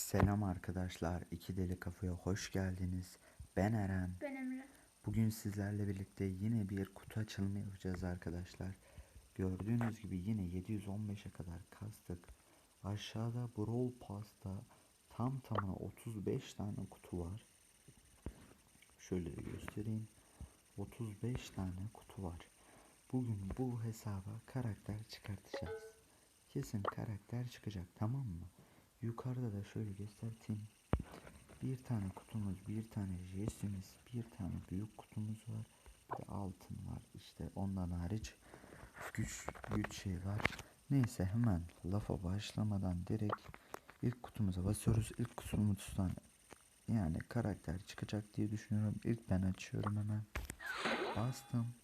Selam arkadaşlar. İki Deli Kafaya hoş geldiniz. Ben Eren. Ben Emre. Bugün sizlerle birlikte yine bir kutu açılımı yapacağız arkadaşlar. Gördüğünüz gibi yine 715'e kadar kastık. Aşağıda Brawl Pass'ta tam tamına 35 tane kutu var. Şöyle de göstereyim. 35 tane kutu var. Bugün bu hesaba karakter çıkartacağız. Kesin karakter çıkacak tamam mı? Yukarıda da şöyle göstereyim. Bir tane kutumuz, bir tane jesimiz, bir tane büyük kutumuz var. Bir de altın var. İşte ondan hariç güç güç şey var. Neyse hemen lafa başlamadan direkt ilk kutumuza basıyoruz. İlk kutumuzdan yani karakter çıkacak diye düşünüyorum. İlk ben açıyorum hemen. Bastım.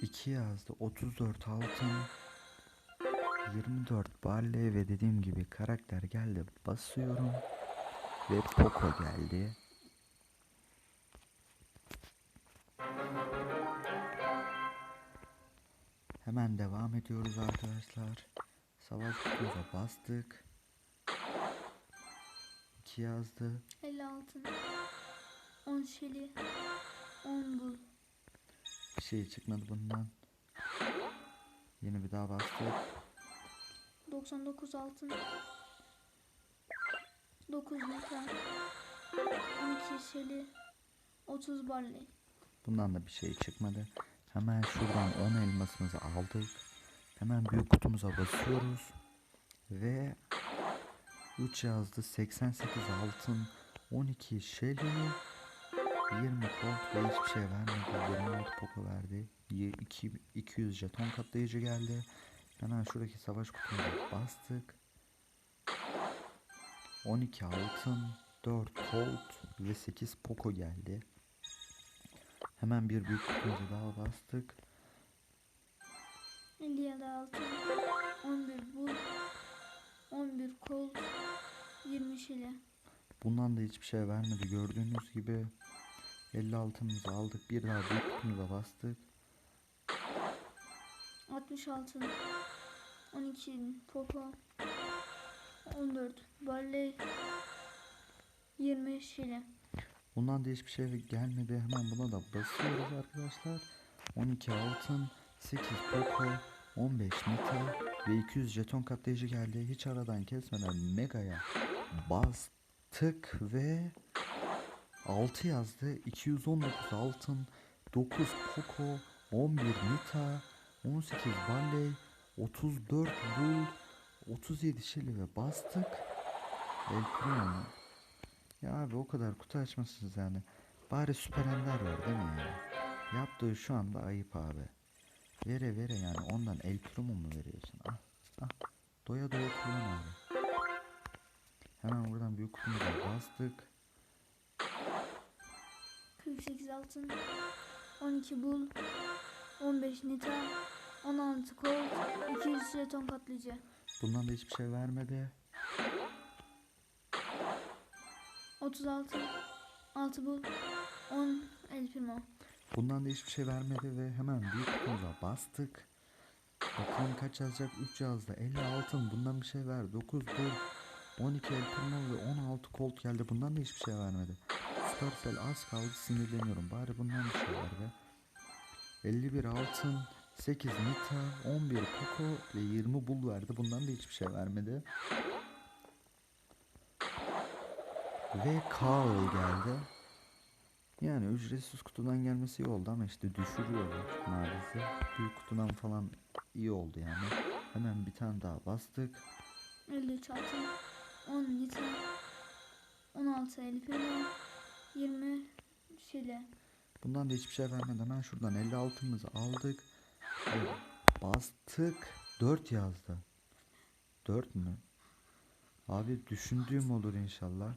2 yazdı. 34 altın. 24 Barley ve dediğim gibi karakter geldi. Basıyorum. Ve Poco geldi. Hemen devam ediyoruz arkadaşlar. Savaş kutumuza bastık. 2 yazdı. 50 altın. 10 şeli. 10 bul. Bir şey çıkmadı bundan. Yeni bir daha bastık. 99 altın. 9 metal. 12 şeli. 30 barley. Bundan da bir şey çıkmadı. Hemen şuradan 10 elmasımızı aldık. Hemen büyük kutumuza basıyoruz. Ve 3 yazdı 88 altın 12 şeli 20 gold ve hiçbir şey vermedi. 26 poka verdi. Ye- iki- 200 jeton katlayıcı geldi. Hemen şuradaki savaş kutumuza bastık. 12 altın 4 gold ve 8 poko geldi. Hemen bir büyük kutumuza daha bastık. 57 altın. 11 bul. 11 kol. 20 şeli. Bundan da hiçbir şey vermedi gördüğünüz gibi. 50 altınımızı aldık. Bir daha büyük kutumuza bastık. 60 altın. 12 popo. 14 barley. 20 şeli. Bundan da hiçbir şey gelmedi. Hemen buna da basıyoruz arkadaşlar. 12 altın, 8 poko, 15 nita ve 200 jeton katlayıcı geldi. Hiç aradan kesmeden Mega'ya bastık ve 6 yazdı. 219 altın, 9 poko, 11 nita, 18 barley, 34 bul, 37 şili ve bastık. El. Ya abi o kadar kutu açmasınız yani. Bari süper ender var değil mi yani? Yaptığı şu anda ayıp abi. Vere vere yani ondan el primo mu veriyorsun? Ah ah. Doya doya kullan abi. Hemen buradan büyük kutumuza bastık. 48 altın. 12 bul. 15 nita. 16 kol. 200 jeton katlayıcı. Bundan da hiçbir şey vermedi. 36 6 bul 10 el primo Bundan da hiçbir şey vermedi ve hemen büyük kutumuza bastık. Bakalım kaç yazacak? 3 yazdı. 50 altın. Bundan bir şey ver. 9 bul. 12 el primo ve 16 colt geldi. Bundan da hiçbir şey vermedi. Supercell az kaldı sinirleniyorum. Bari bundan bir şey ver be. 51 altın. 8 nita. 11 koko ve 20 bul verdi. Bundan da hiçbir şey vermedi. Ve Carl geldi. Yani ücretsiz kutudan gelmesi iyi oldu ama işte düşürüyorlar maalesef. Büyük kutudan falan iyi oldu yani. Hemen bir tane daha bastık. 53 altın 10 nita 16 el primo 20 şile Bundan da hiçbir şey vermeden hemen şuradan 50 altımızı aldık. Ve bastık. 4 yazdı. 4 mü? Abi düşündüğüm olur inşallah.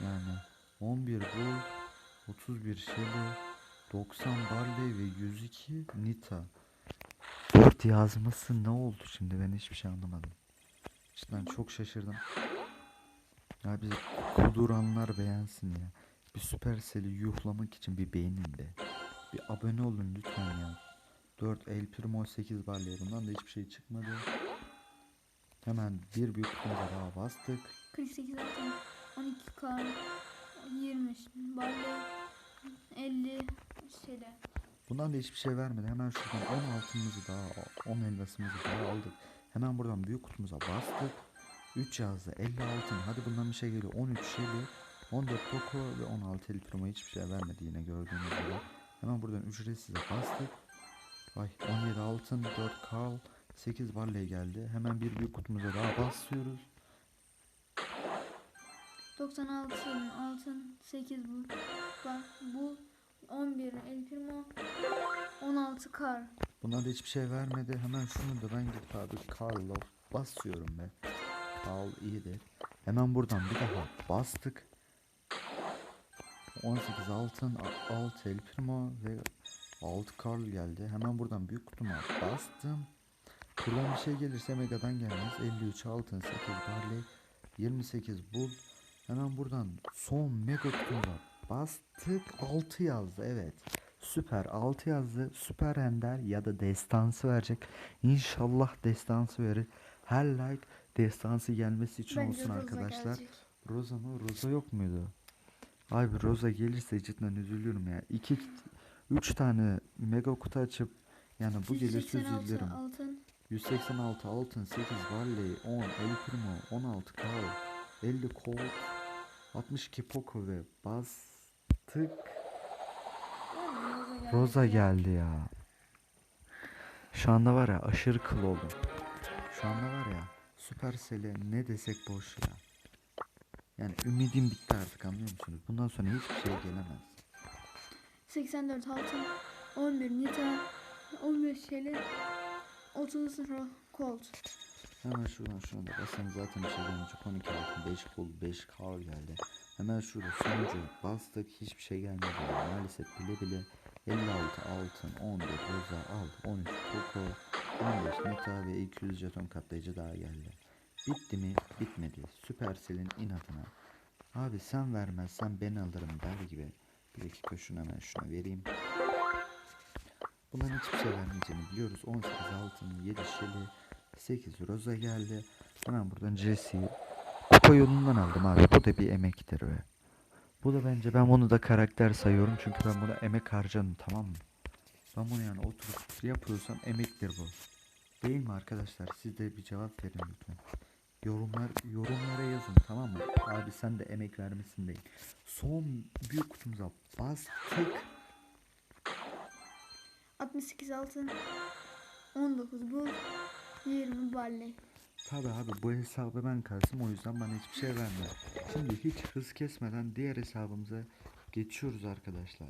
Yani 11 gol, 31 şeli, 90 barley ve 102 nita. 4 yazması ne oldu şimdi ben hiçbir şey anlamadım. Cidden çok şaşırdım. Ya bizi kuduranlar beğensin ya. Bir Supercell'i yuhlamak için bir beğenin be. Bir abone olun lütfen ya. 4 El Primo 8 barley bundan da hiçbir şey çıkmadı. Hemen bir büyük kutumuza daha bastık. 48 altın, 12 kar, 20 barley, 50 şeyle. Bundan da hiçbir şey vermedi. Hemen şuradan 10 altınımızı daha 10 elmasımızı daha aldık. Hemen buradan büyük kutumuza bastık. 3 yazdı 50 altın. Hadi bundan bir şey geliyor. 13 Shelly, 14 Poco ve 16 El Primo hiçbir şey vermedi yine gördüğünüz gibi. Hemen buradan ücretsize bastık. Ay 17 altın, 4 Carl, 8 Barley geldi. Hemen bir büyük kutumuza daha basıyoruz. 90 altın, altın, 8 bu, bak bu, 11 el primo, 16 kar. Bundan da hiçbir şey vermedi. Hemen şunu da ben gidip abi Carl'la basıyorum be. Carl iyidir. Hemen buradan bir daha bastık. 18 altın, 6 el primo ve 6 Carl geldi. Hemen buradan büyük kutuma bastım. Buradan bir şey gelirse Mega'dan gelmez. 53 altın, 8 barley, 28 bul. Hemen buradan son mega kutumuza bastık. 6 yazdı evet. Süper 6 yazdı. Süper Ender ya da destansı verecek. İnşallah destansı verir. Her like destansı gelmesi için Bence olsun arkadaşlar. gelecek. Rosa mı? Rosa yok muydu? Abi Rosa gelirse cidden üzülürüm ya. 2 3 tane mega kutu açıp yani bu gelirse 186 üzülürüm. altın, 186 altın, 8 Barley, 10 El Primo, 16 Carl, 50 Colt, 62 Poco ve bastık. Rosa geldi ya. Şu anda var ya aşırı kıl oldum. Şu anda var ya Supercell'e ne desek boş ya. Yani ümidim bitti artık anlıyor musunuz? Bundan sonra hiçbir şey gelemez. 84 altın, 11 nita, 15 şeyle, 30 ro colt. Hemen şuradan şuna da basın zaten bir şey gelmeyecek. 12 altın, 5 pul, 5 kar geldi. Hemen şurada sonucu bastık hiçbir şey gelmedi. Maalesef bile bile 56 altın, 14 roza al, 13 poco, 15 neta ve 200 jeton katlayıcı daha geldi. Bitti mi? Bitmedi. Supercell'in inadına. Abi sen vermezsen ben alırım der gibi. Bir dakika şunu hemen şuna vereyim. Bunların hiçbir şey vermeyeceğini biliyoruz. 18 altın, 7 şeli, 8 roza geldi. Hemen buradan Jesse'yi kupa yolundan aldım abi. Bu da bir emektir be. Bu da bence ben bunu da karakter sayıyorum. Çünkü ben buna emek harcadım tamam mı? Ben bunu yani oturup yapıyorsam emektir bu. Değil mi arkadaşlar? Siz de bir cevap verin lütfen. Yorumlar yorumlara yazın tamam mı? Abi sen de emek vermişsin değil. Son büyük kutumuza bastık. 68 altın, 19 bul, 20 barley. Tabi abi bu hesabı ben kalsın o yüzden bana hiçbir şey vermiyor. Şimdi hiç hız kesmeden diğer hesabımıza geçiyoruz arkadaşlar.